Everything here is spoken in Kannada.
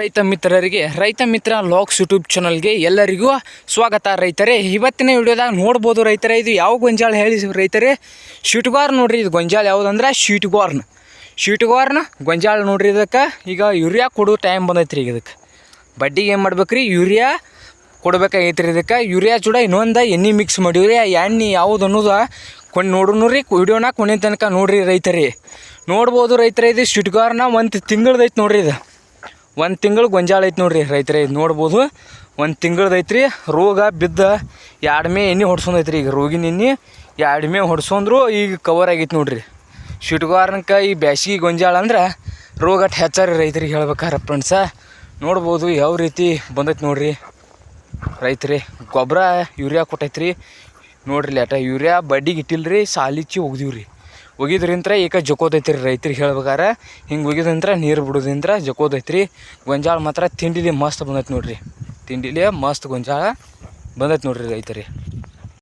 ರೈತ ಮಿತ್ರರಿಗೆ, ರೈತ ಮಿತ್ರ ಲಾಕ್ಸ್ ಯೂಟ್ಯೂಬ್ ಚಾನಲ್ಗೆ ಎಲ್ಲರಿಗೂ ಸ್ವಾಗತ ರೈತರೇ. ಇವತ್ತಿನ ವಿಡಿಯೋದಾಗ ನೋಡ್ಬೋದು ರೈತರೇ, ಇದು ಯಾವ ಗೊಂಜಾಳ ಹೇಳಿ ರೈತರೇ? ಶೀಟ್ಗಾರ್ನ್ ನೋಡ್ರಿ, ಇದು ಗೊಂಜಾಳ ಯಾವುದಂದ್ರೆ? ಶೀಟ್ಗಾರ್ನ್ ಶೀಟ್ಗಾರ್ನ್ ಗೊಂಜಾಳ ನೋಡ್ರಿ ಇದಕ್ಕೆ. ಈಗ ಯೂರಿಯಾ ಕೊಡೋ ಟೈಮ್ ಬಂದೈತೆ ರೀ ಇದಕ್ಕೆ. ಬಡ್ಡಿಗೆ ಏನು ಮಾಡ್ಬೇಕು ರೀ ಯೂರಿಯಾ ಕೊಡ್ಬೇಕಾಗೈತೆ ರೀ ಇದಕ್ಕೆ. ಯೂರಿಯಾ ಚೂಡ ಇನ್ನೊಂದು ಎಣ್ಣೆ ಮಿಕ್ಸ್ ಮಾಡಿವ್ರಿ. ಆ ಎಣ್ಣೆ ಯಾವುದು ಅನ್ನೋದು ಕೊಂಡು ನೋಡೋನು ರೀ, ವಿಡಿಯೋನ ಕೊನೆ ತನಕ ನೋಡ್ರಿ ರೈತರಿ. ನೋಡ್ಬೋದು ರೈತರ, ಇದು ಶೀಟ್ಗಾರ್ನ ಒಂದು ತಿಂಗಳದೈತೆ ನೋಡ್ರಿ ಇದು. ಒಂದು ತಿಂಗಳು ಗೊಂಜಾಳ ಐತೆ ನೋಡ್ರಿ ರೈತರೇ, ಇದು ನೋಡ್ಬೋದು. ಒಂದು ತಿಂಗಳದ್ದು ಐತ್ರಿ, ರೋಗ ಬಿದ್ದ ಎರಡು ಮೇ ಎಣ್ಣೆ ಹೊಡ್ಸೊಂದೈತ್ರಿ ಈಗ ರೋಗಿನ ಎಣ್ಣೆ ಎರಡು ಮೇ ಹೊಡ್ಸೊಂದ್ರು ಈಗ ಕವರ್ ಆಗೈತೆ ನೋಡ್ರಿ. ಶಿಟ್ಗಾರನಕ ಈ ಬ್ಯಾಸಿಗೆ ಗೊಂಜಾಳ ಅಂದ್ರೆ ರೋಗ ಹೆಚ್ಚಾರಿ ರೈತರಿಗೆ ಹೇಳ್ಬೇಕಾರೆ ಫ್ರೆಂಡ್ಸ. ನೋಡ್ಬೋದು ಯಾವ ರೀತಿ ಬಂದೈತೆ ನೋಡ್ರಿ. ರೈತರೇ ಗೊಬ್ಬರ ಯೂರಿಯಾ ಕೊಟ್ಟೈತ್ರಿ. ನೋಡ್ರಿ ಲೇಟ, ಯೂರಿಯಾ ಬಡ್ಡಿಗೆ ಇಟ್ಟಿಲ್ಲ ರೀ ಸಾಲಿಚ್ಚಿ ಒಗ್ದೀವ್ರಿ ಒಗಿದ್ರಿಂತ್ರ ಏಕ ಜಕೋತೈತಿ ರೀ ರೈತರಿಗೆ ಹೇಳ್ಬೇಕಾರೆ, ಹಿಂಗೆ ಒಗಿದ್ರಿಂತ್ರ ನೀರು ಬಿಡೋದ್ರಿಂತ್ರ ಜಕೋದೈತ್ರಿ. ಗೊಂಜಾಳ ಮಾತ್ರ ತಿಂಡಿಲಿ ಮಸ್ತ್ ಬಂದೈತೆ ನೋಡಿರಿ. ತಿಂಡಿಲಿ ಮಸ್ತ್ ಗೊಂಜಾಳ ಬಂದೈತೆ ನೋಡಿರಿ ರೈತರೇ.